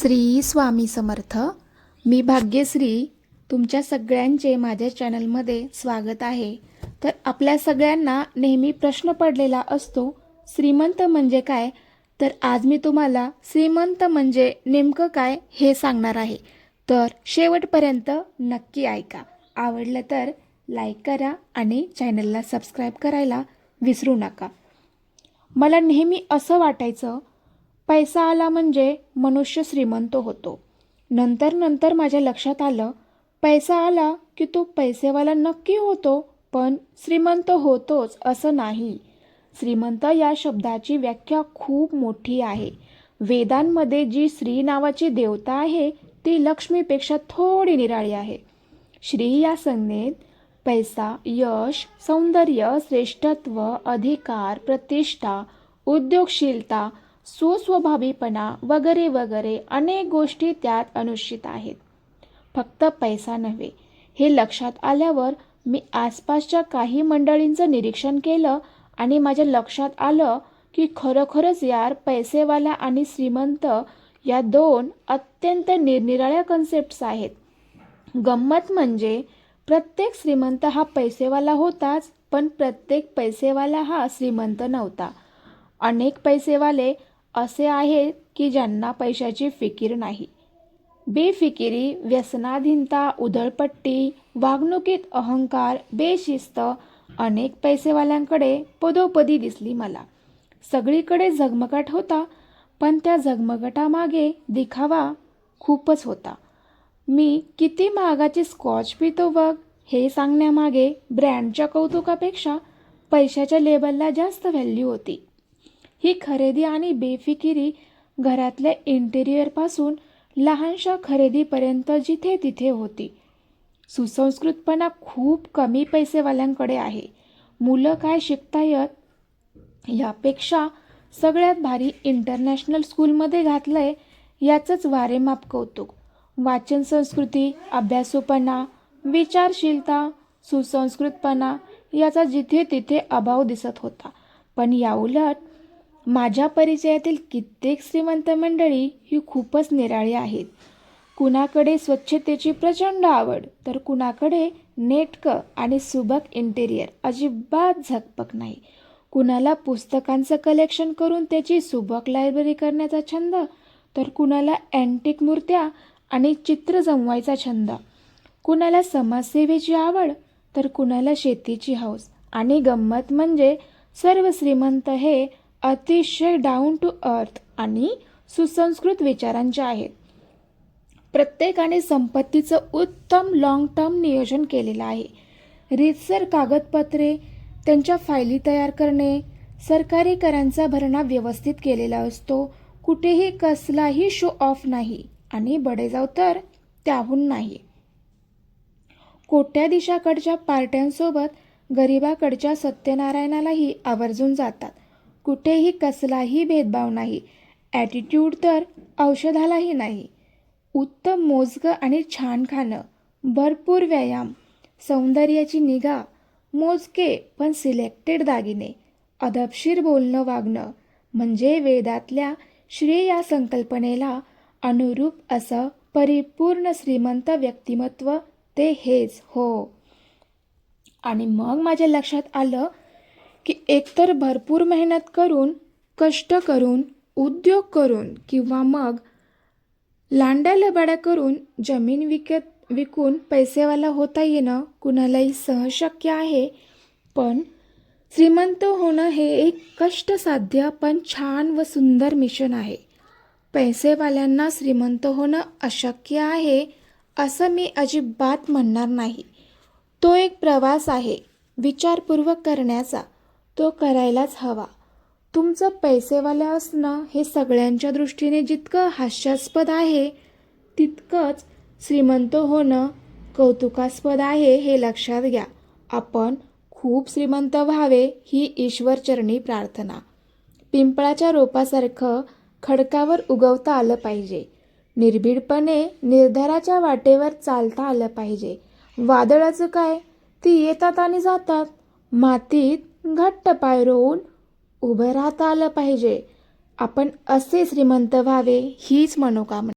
श्री स्वामी समर्थ. मी भाग्यश्री तुमच्या सगळ्यांचे माझ्या चॅनलमध्ये स्वागत आहे. तर आपल्या सगळ्यांना नेहमी प्रश्न पडलेला असतो श्रीमंत म्हणजे काय? तर आज मी तुम्हाला श्रीमंत म्हणजे नेमकं काय हे सांगणार आहे. तर शेवटपर्यंत नक्की ऐका. आवडलं तर लाईक करा आणि चॅनलला सबस्क्राईब करायला विसरू नका. मला नेहमी असं वाटायचं पैसा आला म्हणजे मनुष्य श्रीमंत होतो. नंतर नंतर माझ्या लक्षात आलं पैसा आला की तो पैसेवाला नक्की होतो पण श्रीमंत होतोच असं नाही. श्रीमंत या शब्दाची व्याख्या खूप मोठी आहे. वेदांमध्ये जी श्री नावाची देवता आहे ती लक्ष्मीपेक्षा थोडी निराळी आहे. श्री या संज्ञेत पैसा यश सौंदर्य श्रेष्ठत्व अधिकार प्रतिष्ठा उद्योगशीलता सुस्वभावीपणा वगैरे वगैरे अनेक गोष्टी त्यात अनुष्ठित आहेत. फक्त पैसा नव्हे. हे लक्षात आल्यावर मी आसपासच्या काही मंडळींचं निरीक्षण केलं आणि माझ्या लक्षात आलं की खरोखरच यार पैसेवाला आणि श्रीमंत या दोन अत्यंत निरनिराळ्या कन्सेप्ट्स आहेत. गंमत म्हणजे प्रत्येक श्रीमंत हा पैसेवाला होताच पण प्रत्येक पैसेवाला हा श्रीमंत नव्हता. अनेक पैसेवाले असे आहेत की ज्यांना पैशाची फिकीर नाही. बेफिकिरी व्यसनाधीनता उधळपट्टी वागणुकीत अहंकार बेशिस्त अनेक पैसेवाल्यांकडे पदोपदी दिसली मला. सगळीकडे झगमगाट होता पण त्या झगमगाटामागे दिखावा खूपच होता. मी किती महागाची स्कॉच पितो बघ हे सांगण्यामागे ब्रँडच्या कौतुकापेक्षा पैशाच्या लेबलला जास्त व्हॅल्यू होती. ही खरेदी आणि बेफिकिरी घरातल्या इंटेरियरपासून लहानशा खरेदीपर्यंत जिथे तिथे होती. सुसंस्कृतपणा खूप कमी पैसेवाल्यांकडे आहे. मुलं काय शिकतायत यापेक्षा सगळ्यात भारी इंटरनॅशनल स्कूलमध्ये घातलंय याचंच वारेमाप कौतुक. वाचन संस्कृती अभ्यासूपणा विचारशीलता सुसंस्कृतपणा याचा जिथे तिथे अभाव दिसत होता. पण याउलट माझ्या परिचयातील कित्येक श्रीमंत मंडळी ही खूपच निराळी आहेत. कुणाकडे स्वच्छतेची प्रचंड आवड तर कुणाकडे नेटकं आणि सुबक इंटेरियर अजिबात झकपक नाही. कुणाला पुस्तकांचं कलेक्शन करून त्याची सुबक लायब्ररी करण्याचा छंद तर कुणाला अँटिक मूर्त्या आणि चित्र जमवायचा छंद. कुणाला समाजसेवेची आवड तर कुणाला शेतीची हौस. आणि गंमत म्हणजे सर्व श्रीमंत हे अतिशय डाऊन टू अर्थ आणि सुसंस्कृत विचारांचे आहेत. प्रत्येकाने संपत्तीचं उत्तम लाँग टर्म नियोजन केलेलं आहे. रीतसर कागदपत्रे त्यांच्या फायली तयार करणे सरकारी करांचा भरणा व्यवस्थित केलेला असतो कुठेही कसलाही शो ऑफ नाही आणि बडेजाव तर त्याहून नाही. कोट्याधीशाकडच्या पार्ट्यांसोबत गरिबाकडच्या सत्यनारायणालाही आवर्जून जातात. कुठेही कसलाही भेदभाव नाही. ॲटिट्यूड तर औषधालाही नाही. उत्तम मोजकं आणि छान खाणं भरपूर व्यायाम सौंदर्याची निगा मोजके पण सिलेक्टेड दागिने अदबशीर बोलणं वागणं म्हणजे वेदातल्या श्री या संकल्पनेला अनुरूप असं परिपूर्ण श्रीमंत व्यक्तिमत्व ते हेच हो. आणि मग माझ्या लक्षात आलं की एकतर भरपूर मेहनत करून कष्ट करून उद्योग करून किंवा मग लांड्या लबाड्या करून जमीन विकत विकून पैसेवाला होता येणं कुणालाही सहशक्य आहे. पण श्रीमंत होणं हे एक कष्टसाध्य पण छान व सुंदर मिशन आहे. पैसेवाल्यांना श्रीमंत होणं अशक्य आहे असं मी अजिबात म्हणणार नाही. तो एक प्रवास आहे विचारपूर्वक करण्याचा. तो करायलाच हवा. तुमचं पैसेवालं असणं हे सगळ्यांच्या दृष्टीने जितकं हास्यास्पद आहे तितकंच श्रीमंत होणं कौतुकास्पद आहे हे लक्षात घ्या. आपण खूप श्रीमंत व्हावे ही ईश्वरचरणी प्रार्थना. पिंपळाच्या रोपासारखं खडकावर उगवता आलं पाहिजे. निर्भीडपणे निर्धाराच्या वाटेवर चालता आलं पाहिजे. वादळाचं काय? ती येतात आणि जातात. मातीत घट्ट पाय रोवून उभं राहता आलं पाहिजे. आपण असे श्रीमंत व्हावे हीच मनोकामना.